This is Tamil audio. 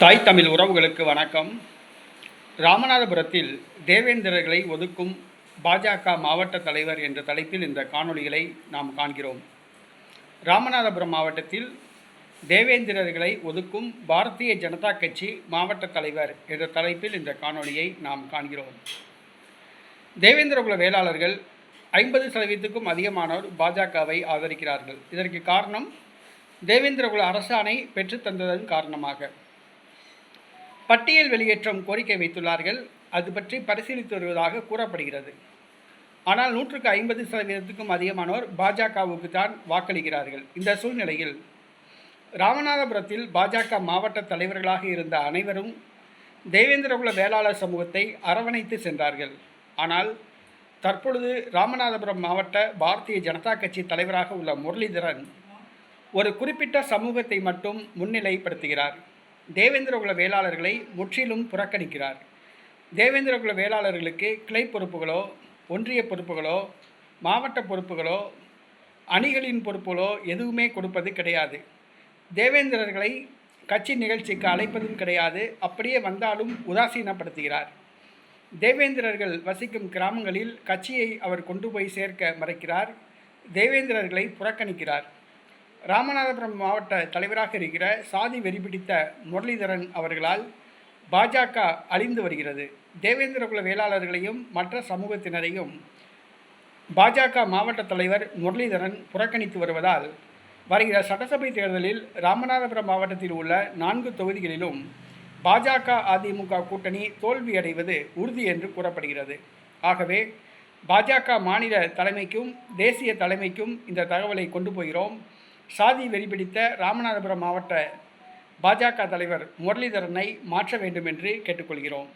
தாய் தமிழ் உறவுகளுக்கு வணக்கம். ராமநாதபுரத்தில் தேவேந்திரர்களை ஒதுக்கும் பாஜக மாவட்ட தலைவர் என்ற தலைப்பில் இந்த காணொளிகளை நாம் காண்கிறோம். ராமநாதபுரம் மாவட்டத்தில் தேவேந்திரர்களை ஒதுக்கும் பாரதிய ஜனதா கட்சி மாவட்ட தலைவர் என்ற தலைப்பில் இந்த காணொளியை நாம் காண்கிறோம். தேவேந்திரகுல வேளாளர்கள் ஐம்பது சதவீதத்துக்கும் அதிகமானோர் பாஜகவை ஆதரிக்கிறார்கள். இதற்கு காரணம் தேவேந்திரகுல அரசாணை பெற்றுத்தந்ததன் காரணமாக. பட்டியல் வெளியேற்றம் கோரிக்கை வைத்துள்ளார்கள். அது பற்றி பரிசீலித்து வருவதாக கூறப்படுகிறது. ஆனால் நூற்றுக்கு ஐம்பது சதவீதத்துக்கும் அதிகமானோர் பாஜகவுக்கு தான் வாக்களிக்கிறார்கள். இந்த சூழ்நிலையில் ராமநாதபுரத்தில் பாஜக மாவட்ட தலைவர்களாக இருந்த அனைவரும் தேவேந்திரகுல வேளாளர் சமூகத்தை அரவணைத்து சென்றார்கள். ஆனால் தற்பொழுது ராமநாதபுரம் மாவட்ட பாரதிய ஜனதா கட்சி தலைவராக உள்ள முரளிதரன் ஒரு குறிப்பிட்ட சமூகத்தை மட்டும் முன்னிலைப்படுத்துகிறார். தேவேந்திரகுல வேளாளர்களை முற்றிலும் புறக்கணிக்கிறார். தேவேந்திரகுல வேளாளர்களுக்கு கிளை பொறுப்புகளோ ஒன்றிய பொறுப்புகளோ மாவட்ட பொறுப்புகளோ அணிகளின் பொறுப்புகளோ எதுவுமே கொடுப்பது கிடையாது. தேவேந்திரர்களை கட்சி நிகழ்ச்சிக்கு அழைப்பதும் கிடையாது. அப்படியே வந்தாலும் உதாசீனப்படுத்துகிறார். தேவேந்திரர்கள் வசிக்கும் கிராமங்களில் கட்சியை அவர் கொண்டு போய் சேர்க்க மறைக்கிறார். தேவேந்திரர்களை புறக்கணிக்கிறார். ராமநாதபுரம் மாவட்ட தலைவராக இருக்கிற சாதி வெறிபிடித்த முரளிதரன் அவர்களால் பாஜக அழிந்து வருகிறது. தேவேந்திரகுல வேளாளர்களையும் மற்ற சமூகத்தினரையும் பாஜக மாவட்ட தலைவர் முரளிதரன் புறக்கணித்து வருவதால் வருகிற சட்டசபை தேர்தலில் ராமநாதபுரம் மாவட்டத்தில் உள்ள நான்கு தொகுதிகளிலும் பாஜக அதிமுக கூட்டணி தோல்வியடைவது உறுதி என்று கூறப்படுகிறது. ஆகவே பாஜக மாநில தலைமைக்கும் தேசிய தலைமைக்கும் இந்த தகவலை கொண்டு போகிறோம். சாதி வெறிபிடித்த ராமநாதபுரம் மாவட்ட பாஜக தலைவர் முரளிதரனை மாற்ற வேண்டும் என்று கேட்டுக்கொள்கிறோம்.